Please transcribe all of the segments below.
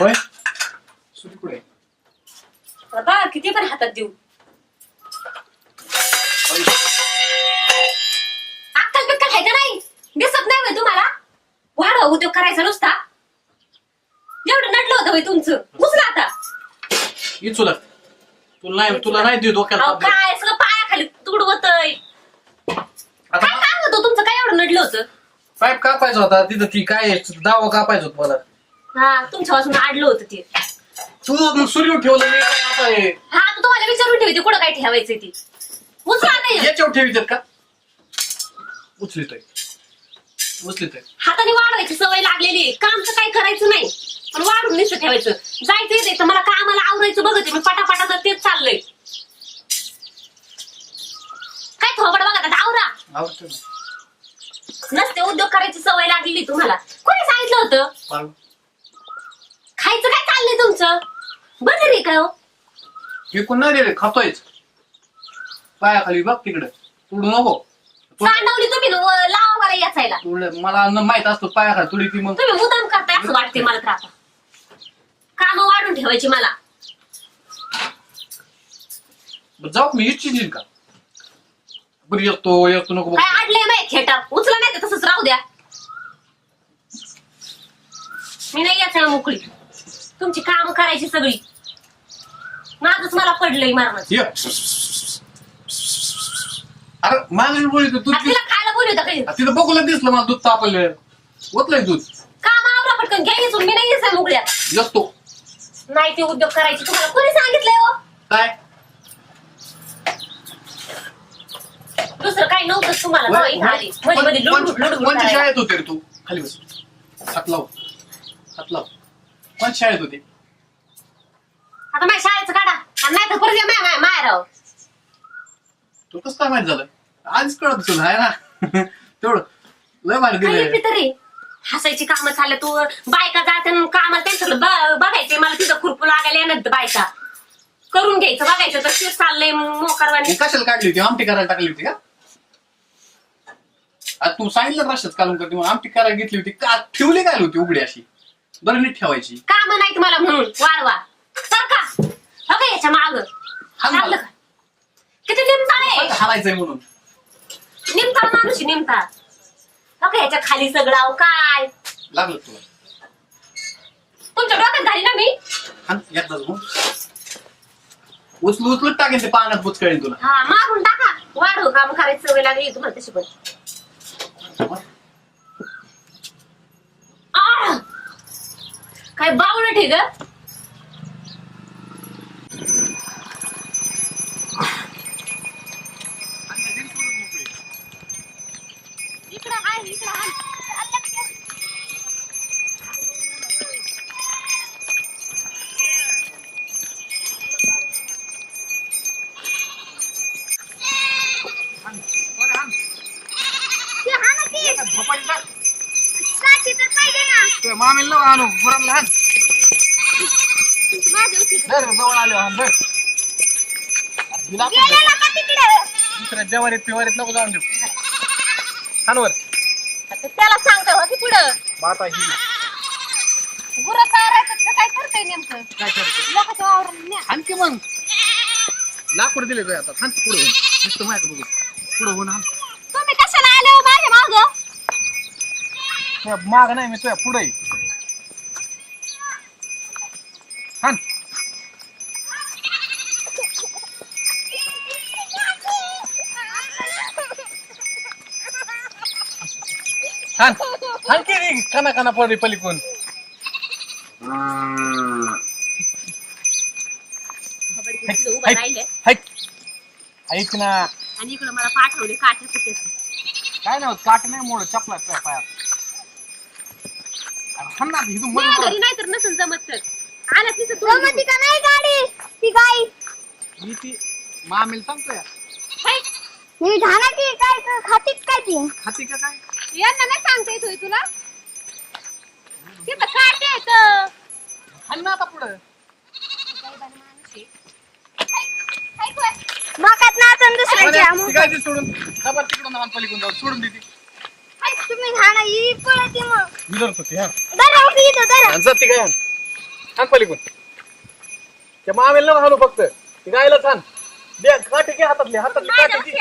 होय? सुरी कुठे बा किती पण हातात देऊ. अक्कल बिक्कल आहे का नाही. दिसत नाही होय तुम्हाला. वाढवा उद्योग करायचा नुसता. एवढं नडलं होतं होय तुमचं. उचला आता. इचुला तुला नाही तुला नाही देऊ डोक्याला अहो ताप देऊ. काय? सगळं पायाखाली तुकडं होतंय आता काय काम होतं तुमचं? काय एवढं नडलं होतं? पाईप कापायचा होता. तिथं ती काय दावा कापायचा होता मला. हा तुमच्या वाजून आडलं होतं ते. तू सूर्य ठेवलं काय आता हे? हा तर तुम्हाला विचारून ठेवते कुठं काय ठेवायचंय ते. उचला नाही. याच्यावर ठेवितात का? उचलित उचलित हाताने वाढवायची सवय लागलेली आहे. काम तर काही करायचं नाही. पण वाढून नुसतं ठेवायचं. जायचं येते तर मला कामाला आवरायचं बघते. मी पटापटा तर तेच चाललंय. काय थोबड बघा आता आवरा. आवडतं ना. नसते उद्योग करायची सवय लागलेली तुम्हाला. कोणी सांगितलं होतं? पाळू. तुमचं? बरं रे काय हो? फेकून नाही रे खातोयच. पायाखाली बघ तिकडे. तुडू नको. सांडवली तुम्ही न, व- लावा मला याचायला. तुडलं- मला न माहीत असतो पायाखाली तुडी ती मग. तुम्ही मुदाम करताय असं वाटते मला तर आता. काम वाढून ठेवायची मला. जाऊ मी इच्छित का? बरं येतो येतो नको बघ. काय अडलंय माहिती खेटा? उचला नाही तर तसंच राहू द्या. मी नाही याचा मोकळी. तुमची काम करायची सगळी. माझच मला पडलंय मारणं ये. अरे तू आता तिला खायला बोलू तिथं बघूला दिसलं मला दूध तापलं ओतलंय दूध. काम आवरा पटकन घ्या इथून मी नाही याचा मोकळ्या येतो. नाही ते उद्योग करायचे. तुम्हाला कोणी सांगितलंय हो? काय? दुसरं काही नव्हतं तुम्हाला तेव्हा इथं आली मध्ये मध्ये लुडबुड लुडबुड कोणत्या करायला. शाळेत होते रे तू? खाली बस. हात लाव. हात लाव. कोणत्या शाळेत होते? आता माझ्या शाळेचं काढा. आणि नाही तर परत माया माया माया राव तू कसं काय माहीत झालं? आज कळत तुला आहे ना. तेवढं. लय भारी दिले तरी हसायची कामं चालले तू. बायका जाते कामाला त्यांच्याकडे ब- बघायचंय. मला तिथं खुरपू लागायला येणार बायका. करून घ्यायचं बघायचं. तर तेच चाललंय मोकारवाणी. कशाला काढली होती? आमटी करायला टाकली होती का? तू सांगितलं रशात काढून करते मग आमटी करायला घेतली होती का? ठेवली काय होती उघडी अशी? बरं नीट ठेवायची. काम नाही तुम्हाला म्हणून वाळवा सारखा हो का? याच्या माग. चाललं का? किती निमताळ आहे हाणायचंय म्हणून. निमताळ माणूस आहे, निमताळ याच्या खाली सगळं अहो काय? लागलं तुला. तुमच्या डोक्यात घाली ना मी. हाण एकदाच मग उचलू टाकेन ते पाण्यात बुचकळीन तुला. हा मारून टाका. वाढव काम करायची सवय लागली तुम्हाला तशी पण आह! काय ग. इकडं आहे इकडं आहे मामीला आणू गुरांना हाण धर, जवळ आलो हाण धर दुसऱ्या जवारीत पिवारीत नको जाऊन देऊ. हाणवर त्याला सांगतो पुढं. ही गुरं चारायचं का काय करतंय नेमकं? काय करतो न्या. आणखी मग? लाकूड दिले तुझ्या आता. पुढे होऊन. नुसतं माझ्याकडे बघू पुढे होऊन हाण तुम्ही कशाला आले हो माझ्या माग? माग नाही मी तुझ्या पुढे हाण हाण की रे काना काना पडली पलीकडून. उभं राहिले हाय ऐक ना. आणि इकडं मला पाठवले काठ्या कुठे काय नाही होत काट नाही मोड चपला तुझ्या पायात अरे हाण ना इथून मध्ये घरी. नाही तर नसून जमत तर. आला तिचं तू. जमती का नाही गाडी? ती गाई. मी ती मामीला सांगतोय. मी झाडाची काय क- खातीत काय ती? खाती का काय? यांना नाही सांगता तुला. तिथं काटे येत हाण ना आता पुढं. मकात नाचन. ती काय ती सोडून. खबर तिकडून हाण पलीकडून जाऊ सोडून देते तुम्ही झाडा ही पळती मग. मी धरतो ती हा. दरा इथं दरा जाते काय हान पलीकडून. त्या मामेला नको हाणू फक्त. ती गायला छान दे घे हातातली हातातली घे.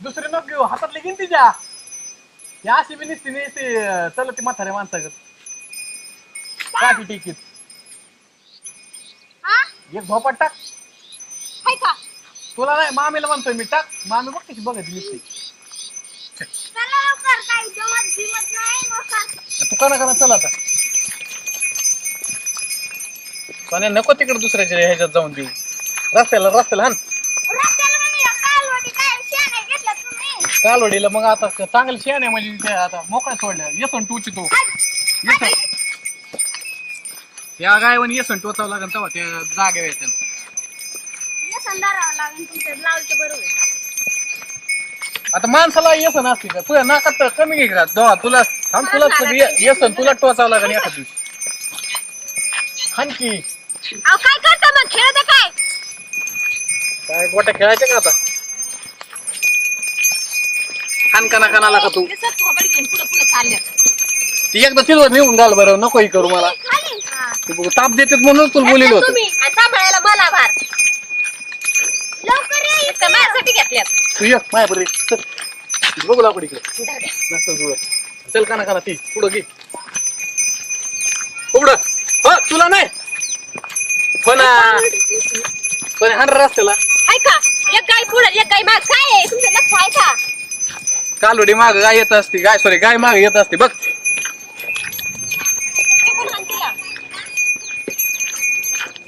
दुसरी नको घेऊ हातातली घेईन तिच्या ती अशी बी निसती ती चल ती म्हातारे माणसागत. काठी टिकीत. हा? एक झोपाट टाक. हाय का? तुला नाही मामीला म्हणतोय मी टाक. मामी बघ कशी बघत निसती. चला लवकर काही जमत बिमत नाही नका तू करा करा चल आता. सोन्या नको तिकडे दुसऱ्याच्या ह्याच्यात जाऊन देऊ. रस्त्याला रस्त्याला हान. कालवडीला मग आता चांगलं शेण आहे म्हणजे ते आता मोकळ्या सोडल्या येसन टूची तो. येसन त्या गायवन येसन टोचावं लागेल तेव्हा त्या जागे येते संधारावं लागेल तुमचं. लावलं बरोबर आता माणसाला येसन असते का? तुझ्या नाकात तर कमी घे का दोहा तुला थांब तुला येसन तुला टोचावं लागेल एखाद दिवशी. आणखी अहो काय करता मग? खेळत काय? काय गोट्या खेळायच्या का आता? खान काना कानाला का तू? ती एकदा तिला नेऊन घाल बरं नको ही करू मला. खाली. हा. ते बघ, ताप देतात म्हणून तुला बोलिलं होतं. तुम्ही आणि सांभाळायला मला भार लवकर ये इतकं माझ्यासाठी घेतल्यात. तू ये माया बरे बघू लाकूड इकडे. नसतं जुळत. चल काना काना ती पुढं घे. पुढं हो तुला नाही. पण पण हाण रस्त्याला ऐका एक गाय पुढे एक गाय माग. काय आहे? तुमचं लक्ष आहे? का कालवडी माग गाय येत असते गाय सॉरी गाय माग येत असते बघ. ते पण हाण तिला.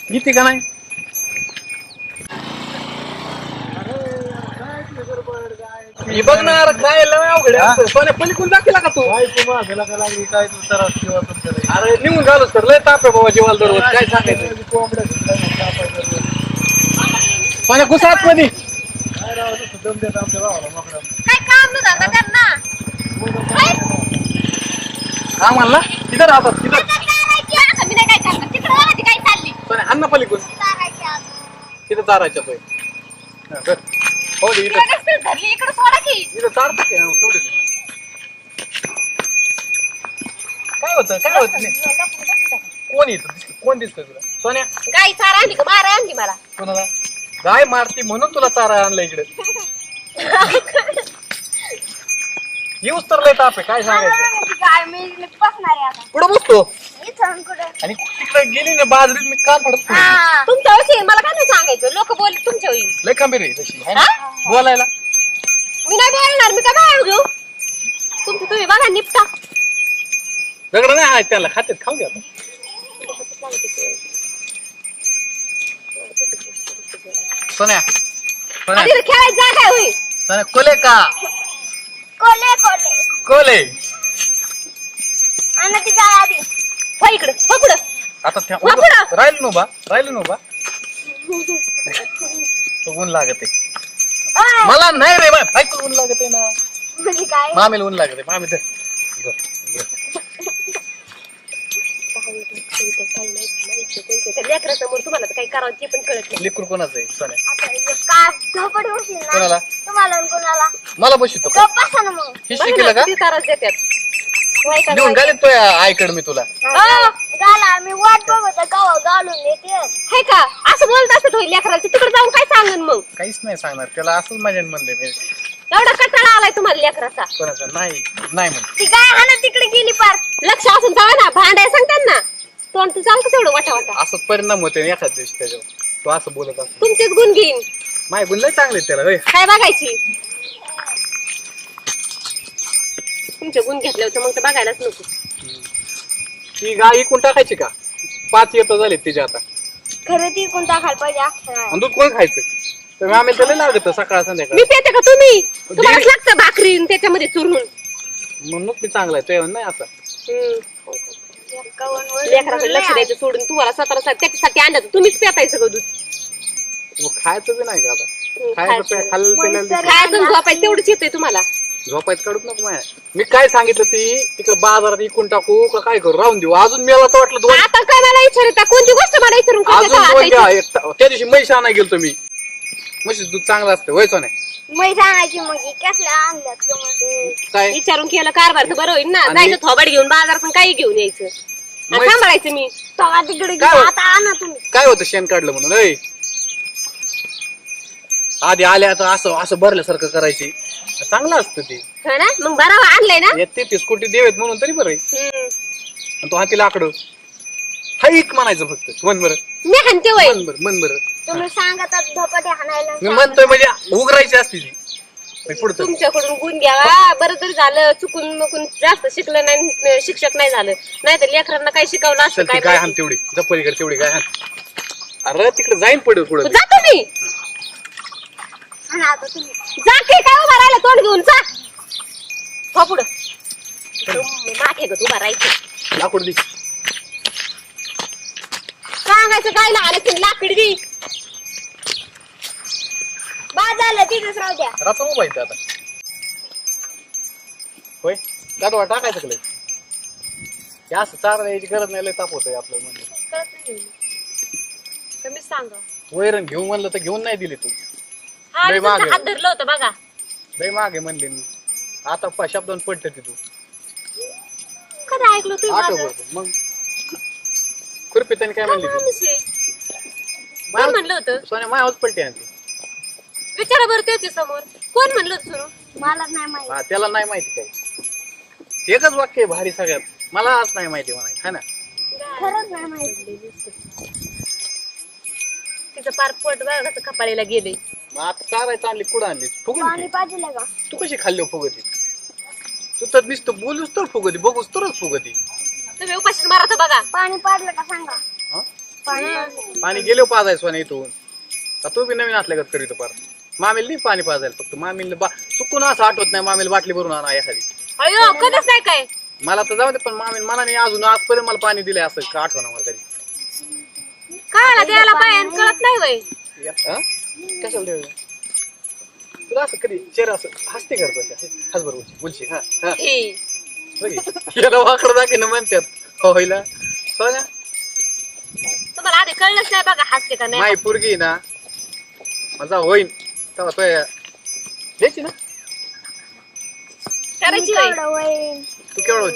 किती का नाही? ही बघ ना अरे काय लय अवघड आहे. सोन्या पलीकडून दाखिला का तू? अरे निघून झालं सर. लय ताप आहे बाबा जीवाला दररोज. काय सांगायचं? सोन्या कुठं आतमध्ये. ती काय चालली. सोन्या हाण ना पलीकडून. चारायची आता. तिथं चारायच्या तो हा. हो दे इथं हा, सोडू दे. काय होतं? काय होतं? नाही. कोण येतं दिसतं. कोण दिसतंय तुला? सोन्या? गाय चारा आणली का? मारा आणली मला. कोणाला? गाय मारती म्हणून तुला चारा आणला इकडे. येऊच तर लय ताप आहे काय सांगायचं ती गाय मी बसणार आहे आता. कुठं बसतो? इथं कुठे? आणि तिकडे गेली ना बाजरीत मी कान पडत नाही. हा. तुमच्या विषयी मला काय नाही सांगायचं लोक बोल तुमच्या होईल लय खंबीर आहे तशी है ना? हा? बोलायला. मी नाही बोलणार मी काय बाहेर घेऊ? तुमचं तुम्ही बघा निपटा. दगड नाही आहे त्याला खात्यात खाऊ घ्या आता. सोन्या सोन्या. खेळायची जागा होईल सोन्या कोले का? कोले कोले. कोले. आणि आधी. हो इकडं हो पुढं. आता त्या. राहिलो नो बा राहिलो नो बा ऊन लागत आहे. ओय, मला नाही रे बाय बायको ऊन लागत आहे ना. म्हणजे काय? मामीला ऊन लागत आहे. मामी धर धर, धर. लेकरासमोर तुम्हाला तर काही करावं ते पण कळत नाही लेकरू कोणाचं आहे? सोन्या. आता हे का बसशील ना तुम्हाला आणि कोणाला? मला बसू तो गप्प बसा ना मग हे बघ शिकलं ना, का किती त्रास देतात का तो आईकडे मी तुला. गाला मी वाट बघत गावा घालून येते हे का असं बोलत असत होईल लेकराला तिकडे जाऊन काय सांगन मग काहीच नाही सांगणार. त्याला असंच माझ्या म्हणले मी. एवढा कटाळा आलाय तुम्हाला लेकराचा कोणाचा? नाही. नाही म्हण ती गाय हा ना तिकडे गेली पार. लक्ष असून जावा ना भांडाय तोंड तू चालतं तेवढं वाटा वाटा. असंच परिणाम होते एखाद दिवशी त्याच्यावर. तो असं बोलत असतो. तुमचेच गुण घेईन. माय गुण लय चांगले आहेत त्याला होय. काय बघायची? तुमचे गुण घेतले होते मग तर बघायलाच नको. ती गाय इकून टाकायची का? पाच येतं झाले तिच्या आता. खरं ती कोण टाकायला पाहिजे अक्षर आणि दूध कोण खायचं? तर आम्ही त्याला लागत सकाळ संध्याकाळ. मी पेते का तुम्ही? तुम्हाला लागतं भाकरी आणि त्याच्यामध्ये चुरून. म्हणूनच मी चांगला आहे तो नाही आता. हम्म. लेकराकडे लक्ष द्यायचं सोडून तुम्हाला स्वतःला त्याच्यासाठी आणलं तुम्हीच पेतायचं सगळं दूध. मग खायचं बी नाही का आता? खायचं खाल्लं झोपायचं? तेवढंच येतंय तुम्हाला. झोपायचं काढूत नको माया. मी काय सांगितलं ती? तिकडे बाजारात इकून टाकू का काय करू? राहून देऊ. अजून मला तर वाटलं दोन आता काय मला विचारता कोणती गोष्ट मला विचारून अजून दोन घ्या एक त्या दिवशी म्हैस आणा गेलो मी. म्हशीचं दूध चांगलं असतं व्हायचं नाही? मै सांगायची मग. ही? काय? विचारून केलं कारभार तर बरं होईल ना. आणि- जायचं थोबाड घेऊन बाजारातून काही घेऊन यायचं. आणि सांभाळायचं मी. तेव्हा तिकडे काय गेले. आता आणा तुम्ही. काय होतं शेण काढलं म्हणून? ऐ. आधी आल्या आता असं असं भरल्यासारखं करायची. चांगलं असतं ते. हो ना? मग बरोबर आणलंय ना? येते ते स्कूटी देवेत म्हणून तरी बरं आहे. हम्म. आणि तो हाती लाकडं. हाईक म्हणायचं फक्त. मन बरं. मी हाणते वय मन बरं मन बरं. तुम्ही सांगतात धपाटे हाणायला मी म्हणतोय म्हणजे उघडायची असते ती. म्हणजे पुढचं. तुमच्याकडून गुण घ्यावा. बरं तरी झालं चुकून मुकून जास्त शिकलं नाही शिक्षक नाही झालं नाही तर लेकरांना काय शिकवलं असतं चल ती काय माहिती. तेवढी. जपलीकडे तेवढी हाण अरे तिकडे जाईन पडेल पुढे. जातो मी. आणा आता तुम्ही. जा की काय उभा राहिला तोंड घेऊन जा. हो पुढं. मागे ग उभा राहायचं. लाकूड दे. सांगायचं काय आलं की लाकडी बाद झालं तिथेच राहू द्या. रात्र उभा इथं आता. होय? गाडवा टाकायचं कले हे असं चारा यायची गरज नाही लय ताप होतंय आपलं कळत नाही सांग. वैरण घेऊन म्हणलं तर घेऊन नाही दिली तू. हा लय तुमचा मागे. हात धरलं होतं बघा. लय मागे म्हणली मी. आता प- शब्दान पडते ती तू. कधी ऐकलं तुम्ही माझं? मग खुरपी त्याने काय म्हणली ती? माणूस आहे. कोण म्हणलं होतं? सोन्या मायावच पलटी आणली विचारा बरं त्याच्यासमोर. कोण म्हणलं सुरू? मला नाही माहिती. हा, त्याला नाही माहिती काही. एकच वाक्य आहे भारी सगळ्यात. मला आज नाही माहिती म्हणायचं है ना? खरंच नाही माहिती. तिचं पार पोट बघा कसं कपाळीला गेले मग आता चारायचं आणली कुठं आणली फुगून पाणी पाहिजे का? तू कशी खाल्ली हो फुगती? तू तर नुसतं बोलूस तर फुगती बघूस तरच फुगती. तुम्ही उपाशीच मारा तर बघा. पाणी पाडलं का सांगा? हा? पाणी पाणी गेलो पाजायचं सोन्या इथून. का तू बी नवीन असल्यागत करीत पार. मामीला नाही पाणी पाजायला फक्त मामीला बा चुकून असं आठवत नाही मामीला बाटली भरून आणा एखादी. अयो कधीच नाही काय? मला तर जाऊ दे पण मामी मनाने अजून आजपर्यंत मला पाणी दिलंय असं का आठवण मला तरी. द्यायला पाय कळत नाही वय हा? कशाला? तुला असं कधी चेहरा असं हसते करतो हस बरोबर बोलशी हा हा. हे बघ याला वाकडं दाखीन म्हणतात. हो होईला. सोन्या. तुम्हाला आधी कळलंच नाही बघा हसते का नाही. माई पोरगी ना माझा होईन तेव्हा तो द्यायची ना. करायची वय तू केवढं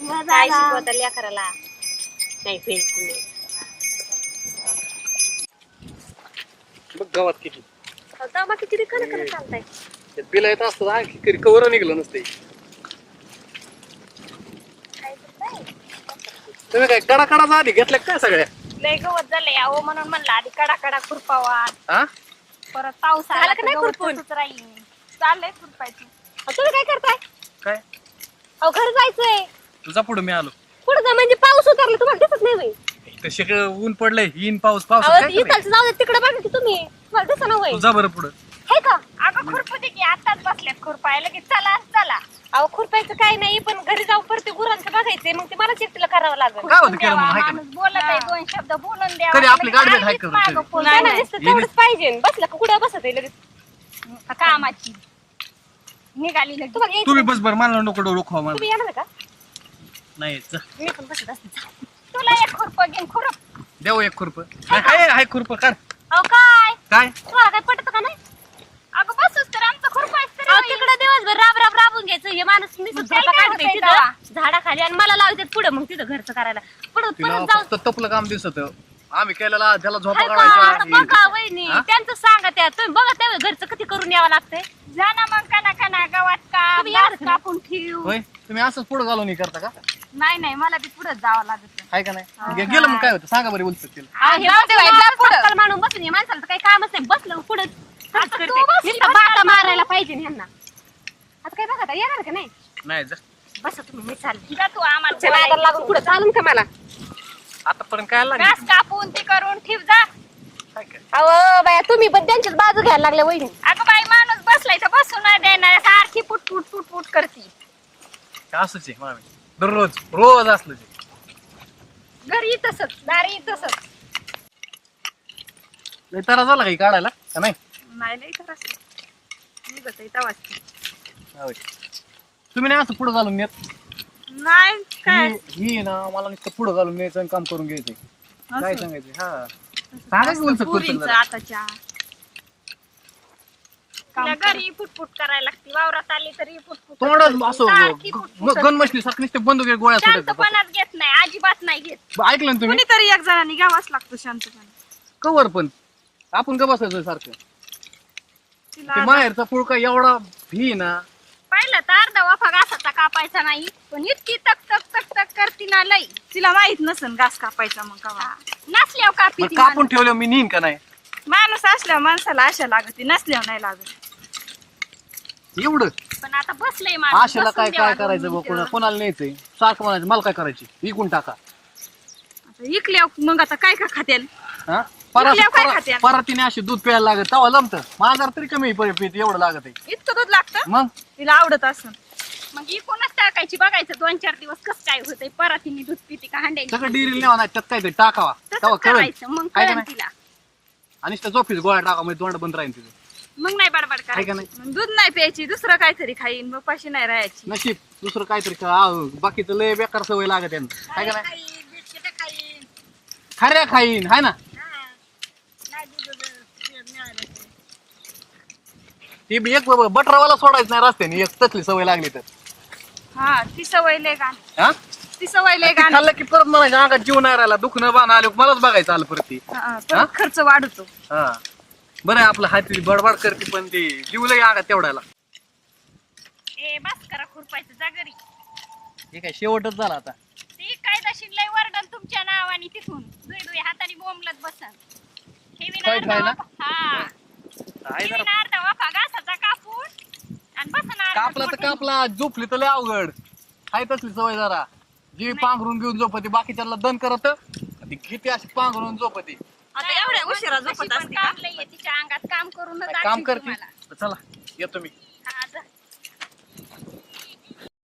मग काय झाला. शिकवता लेकराला नाही फेल तुम्ही बघ गावात किती. आता बाकी किती कण कण चालताय त्यात बिल येत असतं आणखी कधी कवर निघलं नसते. तुम्ही काय कडा कडा आधी घेतल्या काय सगळ्या? लय गवत झालंय अहो म्हणून म्हणलं आधी कडा कडा खुरपावा. हा परत पाऊस झालं आला का तर नाही गवत खुरपून? तसंच राहील. चाललंय खुरपायचं अहो, तुम्ही काय करताय? काय? अहो घर जायचंय. तुझा पुढे मी आलो. पुढे जा म्हणजे पाऊस उतरला तुम्हाला दिसत नाही इथं शेकड ऊन पडलंय येईन पाऊस पाऊस. अहो इथं जाऊ दे तिकडे बघा की तुम्ही. तुम्हाला दिसत ना वय तुझा बरं पुढं. हे का? अगं खुरपू दे की आताच बसल्यात खुरपायला. की चला चला. अहो खुरपायचं काय नाही पण घरी जाऊ परत गुरांचं बघायचंय मग ते मला एकटीला करावं लागेल. काय होतं केलं म्हणून हाय का माणूस बोलत आहे दोन शब्द बोलून द्या कधी आपली गाडी भेट हाय करून मागं कधी? पुढं. नाही नाही, ना नुसतं तेवढंच पाहिजे. बसलं का? कुठं बसत आहे लगेच? नाही. कामाची. निघाली लगेच. तुम्हाला यायचं. तुम्ही नाही? बस बरं मला नको डोळं खा मला. तुम्ही येणार का? नाही जा. मी पण बसत असते. तुला एक खुरप घेऊन खुरप. देऊ एक खुरप. हाय हाय खुरप काढ. अहो काय? काय? काय पटत का नाही? अगं बसूच तर आमचं खुरपायच तर अहो होईल. तिकडे दिवसभर राब राब राबून घ्यायचं. हे माणूस नुसतं मग त्याला झोपा काय काढते होतंय तिथं. झाडाखाली आणि मला लावतात पुढे. मग तिथं घरचं करायला. पुढे तिला परत जाऊ. फक्त तपलं काम दिसत. आम्ही केलेला त्याला झोपा हाय का? आता काढायचा बघा वहिनी हा? त्यांचं सांगा त्या. तुम्ही बघा त्या घरचं किती करून यावं लागतंय. जा ना मग कना कना गावात का तुम्ही घास का? कापून ठेव. होय? तुम्ही असंच पुढे घालून हे करता का? नाही नाही मला बी पुढे जावं लागत. हाय का नाही? गे- गेलं मग काय होतं? सांगा बरं बोलत तिला. आ, हे जाऊ दे बाई, बसून जा पुढं. सकाळ माणूस बसून या माणसाला तर काही कामच नाही. बसलं पुढे नुसतं बस आता. मारायला पाहिजे ह्यांना आता काय बघा आता, येणार का नाही? नाही जा. बसा तुम्ही मी चालली. जा तू आम्हाला लागून पुढे चालून का मला? आतापर्यंत काय घास लागलं कापून ते करून ठेव जा. काय काय? अहो बाया तुम्ही पण त्यांच्याच बाजू घ्यायला लागल्या वहिनी. अगं बाई माणूस बसलाय तर बसून नाही देणार. सारखी पुट पुट पुट पुट करती. असंच आहे मामी. दररोज रोज असलं ते. घरी तसंच दारी तसंच. नाही तर झाला काही काढायला? का नाही? नाही लई तर निघत आहे तवाच. होय. तुम्ही नाही असं पुढे घालून नेत? नाही काय? ही ही ना मला नुसतं पुढे घालून न्यायचं आणि काम करून घ्यायचंय काय असं. सांगायचं. हा. सांगा की उलट पुरींचं करतो आताच्या. तिला काम घरी फुटफुट करायला लागते. वावरात आली तरी फुटफुट तोंडात असं सारखी फुटफुट गणमशनी सारखं नुसते बंदूक गोळ्या सुटत शांतपणात घेत नाही. अजिबात नाही घेत. ऐकलं ना तुम्ही? कुणीतरी एक जणांनी घ्यावाच लागतो शांतपणे. कवर पण. आपण का बसायचं सारखं. ते माहेरचा पुळका एवढा भी ना पाहिलं तर अर्धा वाफा घासाचा कापायचा नाही पण इतकी तक तक तक तक करती ना लई. तिला माहीत नसन घास कापायचा मग कवा. नसल्यावर कापी बरं ती कापून माणूस. ठेवलं मी नेईन का नाही? माणूस असल्यावर माणसाला आशा लागते नसल्यावर नाही लागत. एवढं? पण आता बसलंय माणूस आशेला बसून काय द्यावा काय दोन करायचं बघ मिनिटं. कोणा- कोणाला न्यायचंय? सारखं म्हणायचं मला काय करायची? विकून टाका. आता इकल्यावर मग आता काय का खात्याल? हा? परा- विकल्यावर काय परा-? परातीने अशी दूध प्यायला लागत. तेव्हा जमत माझा तरी कमी परि- पित एवढं लागत आहे. इतकं दूध लागतं? मग? तिला आवडत असन. मग इकूनच टाकायची बघायचं? दोन चार दिवस कसं काय होतंय? परातीने दूध पिती का हांड्याने सगळं नेवा नाही त्यात काहीतरी टाकावा. तेव्हा तसंच करायचं. मग आहे का नाही? तिला. आणि त्या झोपीच गोळ्या टाका म्हणजे तोंड बंद राहील तिथं मग नाही बडबड आहे का करायची. नाही? मग दूध नाही प्यायची दुसरं काहीतरी खाईन मग पाशी नाही राहायची. नशीब. दुसरं काहीतरी का- आ, बाकीचं लय बेकार सवय लागत आहे. काय का नाही? खाईन, बिस्किटं खाईन. खऱ्या खाईन. हाय ना हा. नाही दूध दूध मिळालं तर. ती बी एक बटरावाला सोडायचं नाही रस्त्याने एक तसली सवय लागली तर. हा ती सवय लय हा? ती सवय लय खाल्लं की परत म्हणायचं अंगात जीव नाही राहिला दुखणं बाण आलं मलाच बघायचं आलं परत ती. हा, हा? खर्च वाढतो. हा. बरं आहे आपलं हाती बडबड करते पण ती जीव लय अंगात तेवढ्याला. ए बस करा खुरपायचं जा घरी. हे काय शेवटच झाला आता. ती तुमच्या नावाने तिथून. दुई दुई हाताने बोंबलत बसन. काय अर्धा हा. जरा. ठेवीन अर्धा घासाचा कापून आणि बसन अर्धा कापला तर. कापला झोपली तर लय अवघड. आहे तसली सवय जरा. जी पांघरून घेऊन झोपती बाकीच्याला दन करत ती घेते अशी पांघरून झोपती. आता एवढ्या उशिरा झोपत असते का? काम तिच्या अंगात काम काय करते. चला येतो मी.